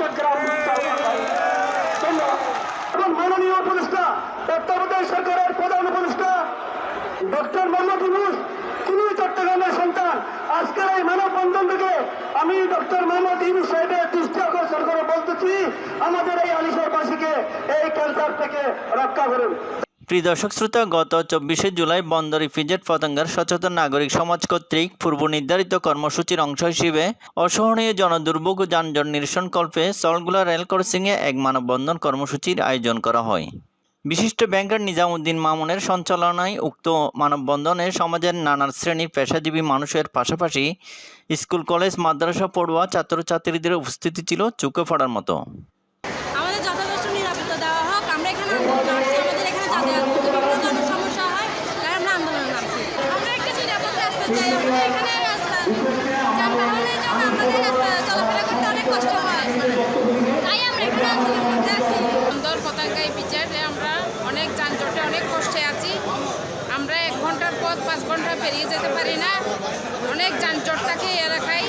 চট্টগ্রাম এবং মাননীয় উপদেষ্টা, তত্ত্বাবধায়ক সরকারের প্রধান উপদেষ্টা, ডক্টর মোহাম্মদ ইউনুস, তিনি চট্টগ্রামের সন্তান। আজকের এই মানববন্ধন থেকে আমি ডক্টর মোহাম্মদ ইউনুস সাহেবের দৃষ্টি আকর্ষণ করে বলতেছি, আমাদের এই আলিশারবাসীকে এই ক্যান্সার থেকে রক্ষা করুন। প্রিয় দর্শক, শ্রোতা, গত চব্বিশে জুলাই বন্দর ইফিজেট পতঙ্গার সচেতন নাগরিক সমাজ কর্তৃক পূর্ব নির্ধারিত কর্মসূচির অংশ হিসেবে অসহনীয় জনদুর্ভোগ ও যানজট নিরসনকল্পে সলগুলা রেল ক্রসিংয়ে এক মানববন্ধন কর্মসূচির আয়োজন করা হয়। বিশিষ্ট ব্যাংকার নিজামুদ্দিন মামুনের সঞ্চালনায় উক্ত মানববন্ধনে সমাজের নানান শ্রেণির পেশাজীবী মানুষের পাশাপাশি স্কুল, কলেজ, মাদ্রাসা পড়ুয়া ছাত্রছাত্রীদের উপস্থিতি ছিল চোখে পড়ার মতো আমাদের যথেষ্ট নিরাপত্তা দেওয়া হোক আমরা এখানে আন্দোলন আসছি আমাদের এখানে যাতায়াত সমস্যা হয় তাই আমরা আন্দোলনে নামছি। আমরা একটা নিরাপদ রাস্তা চাই আমাদের এখানে আমাদের চলাফেরা করতে অনেক কষ্ট হয়। তাই আমরা এখানে আন্দোলন করতে বিচারে আমরা অনেক যানজটে, অনেক কষ্টে আছি। আমরা এক ঘণ্টার পথ, পাঁচ ঘণ্টা পেরিয়ে যেতে পারি না। অনেক যানজট থাকে এলাকায়।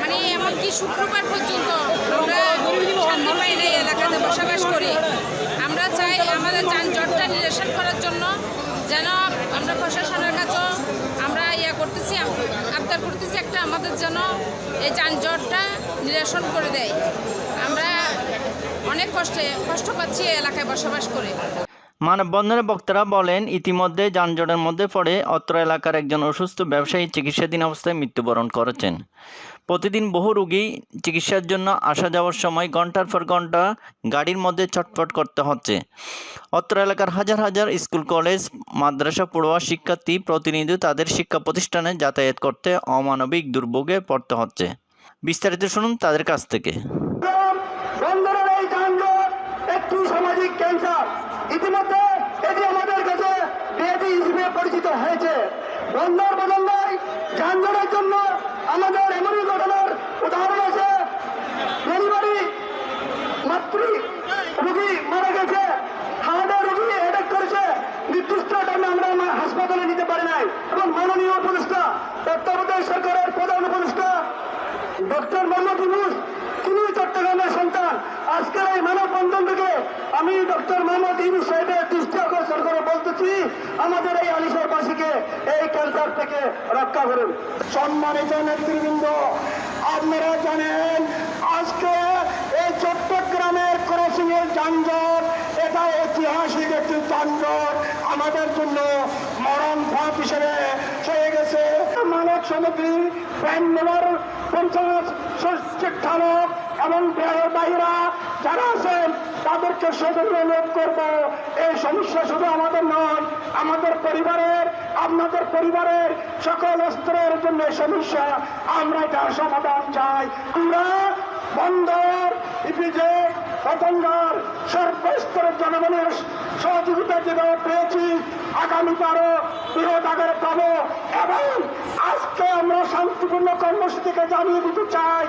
মানে এমনকি শুক্রবার পর্যন্ত আমরা শান্তি পাই না এই এলাকাতে বসবাস করি আমরা চাই আমাদের যানজটটা নিরসন করার জন্য যেন আমরা প্রশাসনের কাছেও আমরা ইয়া করতেছি আবদার করতেছি একটা আমাদের যেন এই যানজটটা নিরসন করে দেয়। আমরা অনেক কষ্টে, কষ্ট পাচ্ছি এলাকায় বসবাস করে। মানববন্ধনে বক্তারা বলেন, ইতিমধ্যে যানজটের মধ্যে পড়ে অত্র এলাকার একজন অসুস্থ ব্যবসায়ী চিকিৎসাধীন অবস্থায় মৃত্যুবরণ করেছেন। প্রতিদিন বহু রোগী চিকিৎসার জন্য আসা যাওয়ার সময় ঘণ্টার পর ঘণ্টা গাড়ির মধ্যে ছটফট করতে হচ্ছে। অত্র এলাকার হাজার হাজার স্কুল, কলেজ, মাদ্রাসা, পড়ুয়া শিক্ষার্থী প্রতিনিধি তাদের শিক্ষা প্রতিষ্ঠানে যাতায়াত করতে অমানবিক দুর্ভোগে পড়তে হচ্ছে। বিস্তারিত শুনুন তাদের কাছ থেকে। পরিচিত হয়েছে। বন্দর যানজটের জন্য আমাদের এমনই ঘটনার উদাহরণ আছে। ডেলিভারি মাতৃ রুগী মারা গেছে। হাওড়া রোগী অ্যাটাক করেছে। নির্দিষ্ট টাইমে আমরা হাসপাতালে নিতে পারি নাই। এবং মাননীয় উপদেষ্টা, তত্ত্বাবধায়ক সরকারের প্রধান উপদেষ্টা, ডক্টর মোহাম্মদ ইউনুস তিনি চট্টগ্রামের সন্তান। আজকের এই মানববন্ধন থেকে আমি ডক্টর মোহাম্মদ ইউনুস সাহেবের করে বলতেছি আমাদের এই আলিশারবাসীকে এই ক্যান্সার থেকে রক্ষা করুন। সম্মানিত নেতৃবৃন্দ আপনারা জানেন আজকে এই চট্টগ্রামের ক্রসিং এর যানজট এটা ঐতিহাসিক একটি যানজট। আমাদের জন্য মরণ ফাঁক হিসেবে হয়ে গেছে। মানব সমিতি ব্যান্ডেলার পঞ্চায়েত ষষ্ঠীর ধারক এবং বাইরা যারা আছেন, তাদেরকে সদর অনুরোধ করব, এই সমস্যা শুধু আমাদের নয়, আমাদের পরিবারের, আপনাদের পরিবারের সকল স্তরের জন্য সমস্যা, আমরা এটার সমাধান চাই। আমরা বন্দর, ইপিজে, পতঙ্গার সর্বস্তরের জনগণের সহযোগিতা যেভাবে পেয়েছি আগামীতে আরও বৃহৎ আকারে পাবো, এবং আজকে আমরা শান্তিপূর্ণ কর্মসূচিকে জানিয়ে দিতে চাই।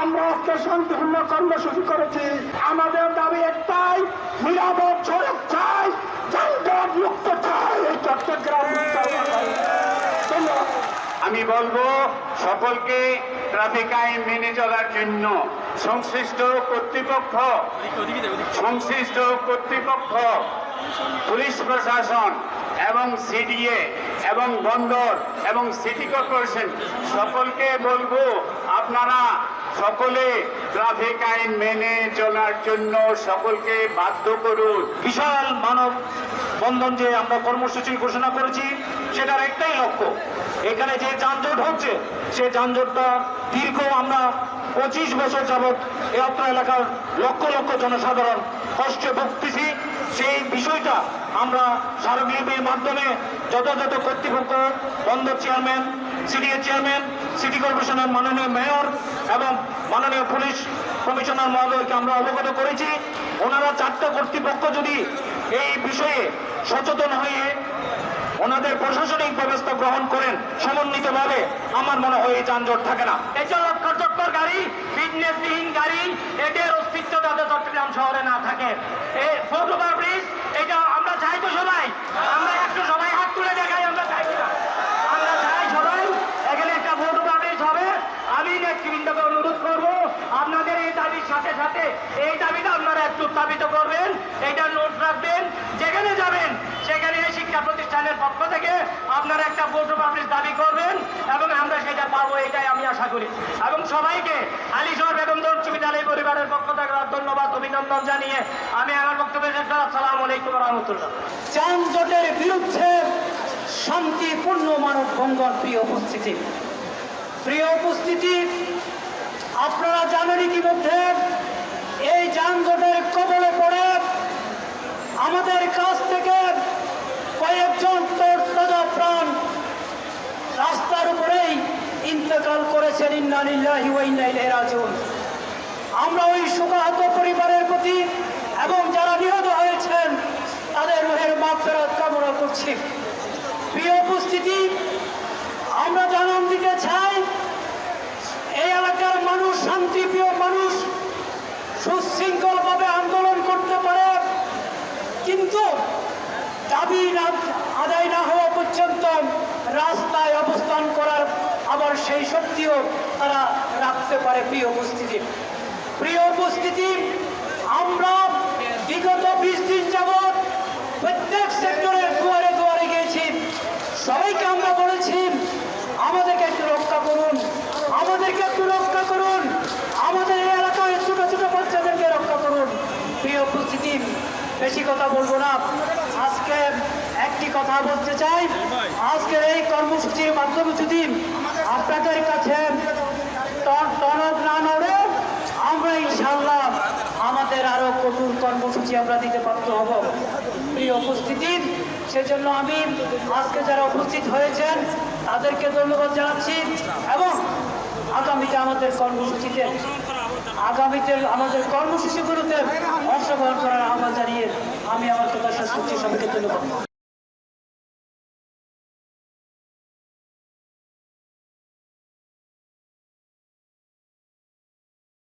আমরা আজকে শান্তিপূর্ণ কর্মসূচি করেছি। আমাদের দাবি একটাই, নিরাপদ সড়ক চাই, যানজট মুক্ত চাই। এই চট্টগ্রাম আমি বলব, সকলকে ট্রাফিক আইন মেনে চলার জন্য সংশ্লিষ্ট কর্তৃপক্ষ সংশ্লিষ্ট কর্তৃপক্ষ, পুলিশ প্রশাসন এবং সিডিএ এবং বন্দর এবং সিটি কর্পোরেশন, সকলকে বলব, আপনারা সকলে ট্রাফিক আইন মেনে চলার জন্য সকলকে বাধ্য করুন। বিশাল মানব বন্ধন যে আমরা কর্মসূচি ঘোষণা করেছি, সেটার একটাই লক্ষ্য, এখানে যে যানজট হচ্ছে, সে যানজটটা দীর্ঘ আমরা পঁচিশ বছর যাবৎ এই অত্র এলাকার লক্ষ লক্ষ জনসাধারণ কষ্টে ভুগতেছি। সেই বিষয়টা আমরা স্মারকলিপির মাধ্যমে যথাযথ কর্তৃপক্ষ বন্দর চেয়ারম্যান সিডিএ চেয়ারম্যান, সিটি কর্পোরেশনের মাননীয় মেয়র এবং মাননীয় পুলিশ কমিশনার মহোদয়কে আমরা অবগত করেছি। ওনারা চারটা কর্তৃপক্ষ যদি এই বিষয়ে সচেতন হয়ে ওনাদের প্রশাসনিক ব্যবস্থা গ্রহণ করেন সমন্বিতভাবে। আমার মনে হয় এই যানজট থাকে না। লক্ষ চক্কর গাড়ি বিজনেসবিহীন গাড়ি এদের অস্তিত্ব যাতে চট্টগ্রাম শহরে না থাকে। এটা আমরা চাই তো সবাই। আমরা একটু সবাই হাত তুলে আমরা চাই আমরা চাই সবাই, এখানে একটা হবে। আমি অনুরোধ করব, আপনাদের এই দাবি রাখতে এই দাবিটা আপনারা একটু উত্থাপিত করবেন এইটা নোট রাখবেন। যেখানে যাবেন সেখানে এই শিক্ষা প্রতিষ্ঠানের পক্ষ থেকে আপনারা একটা ফটো পাবলিশ দাবি করবেন এবং আমরা সেটা পাবো এটাই আমি আশা করি। এবং সবাইকে আলিশহর বেগম উচ্চ বিদ্যালয় পরিবারের পক্ষ থেকে ধন্যবাদ, অভিনন্দন জানিয়ে আমি আমার বক্তব্য শেষ করলাম। আসসালামু আলাইকুম রহমতুল্লাহ। যানজটের বিরুদ্ধে শান্তিপূর্ণ মানব বন্ধন প্রিয় উপস্থিতি। প্রিয় উপস্থিতি, আপনারা জানেন ইতিমধ্যে এই যানজটের কবলে পড়ে আমাদের কাছ থেকে ইন্তেকাল করেছেন, ইন্নালিল্লাহি ওয়া ইন্না ইলাইহি রাজিউন। আমরা ওই শোকাহত পরিবারের প্রতি এবং যারা নিহত হয়েছেন, তাদের রুহের মাফেরত কামনা করছি। প্রিয় উপস্থিতি, আমরা জানান দিতে চাই, এই এলাকার মানুষ, শান্তিপ্রিয় মানুষ, সুশৃঙ্খলভাবে আন্দোলন করতে পারে, কিন্তু দাবি না, আদায় না হওয়া পর্যন্ত রাস্তায় আবার সেই শক্তিও তারা রাখতে পারে প্রিয় উপস্থিতি। প্রিয় উপস্থিতি, আমরা বিগত বিশ দিন যাবৎ প্রত্যেক সেক্টরের দুয়ারে দুয়ারে গিয়েছি। সবাইকে আমরা বলেছি, আমাদেরকে একটু রক্ষা করুন, আমাদেরকে একটু রক্ষা করুন, আমাদের এই এলাকায় ছোট ছোট বাচ্চাদেরকে রক্ষা করুন। প্রিয় উপস্থিতি, বেশি কথা বলব না। আজকে একটি কথা বলতে চাই। আজকের এই কর্মসূচির মাধ্যমে যদি আপনাদের কাছে আমরা ইনশাল্লাহ আমাদের আরও কঠোর কর্মসূচি আমরা দিতে বাধ্য হব। প্রিয় উপস্থিতি, সেজন্য আমি আজকে যারা উপস্থিত হয়েছেন, তাদেরকে ধন্যবাদ জানাচ্ছি এবং আগামীতে আমাদের কর্মসূচিতে আগামীতে আমাদের কর্মসূচিগুলোতে অংশগ্রহণ করার আহ্বান জানিয়ে আমি আমার কথা করছি। সবাইকে ধন্যবাদ।